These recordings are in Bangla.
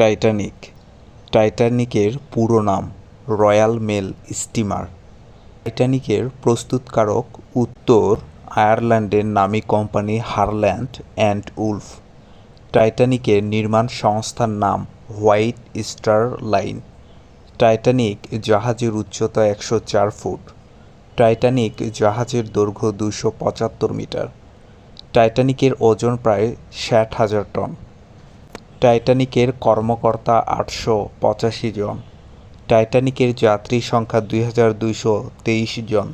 টাইটানিক। টাইটানিকের পুরো নাম রয়্যাল মেল স্টিমার। টাইটানিকের প্রস্তুতকারক উত্তর আয়ারল্যান্ডের নামী কোম্পানি হারল্যান্ড অ্যান্ড উলফ। টাইটানিকের নির্মাণ সংস্থার নাম হোয়াইট স্টার লাইন। টাইটানিক জাহাজের উচ্চতা একশো চার ফুট। টাইটানিক জাহাজের দৈর্ঘ্য দুশো পঁচাত্তর মিটার। টাইটানিকের ওজন প্রায় ষাট হাজার টন। টাইটানিকের কর্মকর্তা আটশো পঁচাশি জন, টাইটানিকের যাত্রী সংখ্যা দুই হাজার দুইশো তেইশ জন।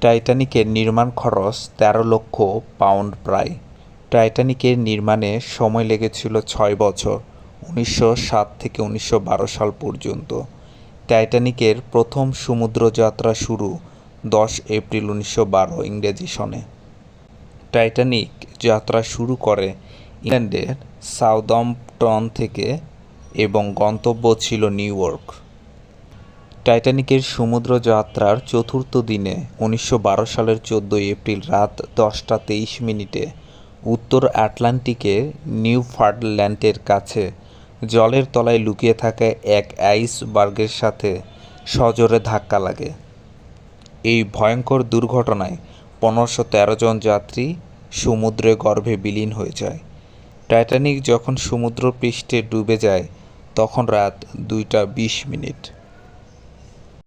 টাইটানিকের নির্মাণ খরচ তেরো লক্ষ পাউন্ড প্রায়। টাইটানিকের নির্মাণে সময় লেগেছিল ছয় বছর, উনিশশো সাত থেকে উনিশশো বারো সাল পর্যন্ত। টাইটানিকের প্রথম সমুদ্রযাত্রা শুরু দশ এপ্রিল উনিশশো বারো ইংরেজি সনে। টাইটানিক যাত্রা শুরু করে ইংল্যান্ডের সাউদাম্পটন থেকে এবং গন্তব্য ছিল নিউ ইয়র্ক। টাইটানিকের সমুদ্র যাত্রার চতুর্থ দিনে উনিশশো বারো সালের চোদ্দোই এপ্রিল রাত দশটা তেইশ মিনিটে উত্তর আটলান্টিকের নিউফাউন্ডল্যান্ডের কাছে জলের তলায় লুকিয়ে থাকা এক আইসবার্গের সাথে সজোরে ধাক্কা লাগে। এই ভয়ঙ্কর দুর্ঘটনায় পনেরোশো জন যাত্রী সমুদ্রে গর্ভে বিলীন হয়ে যায়। টাইটানিক যখন সমুদ্রপৃষ্ঠে ডুবে যায় তখন রাত দুইটা বিশ মিনিট।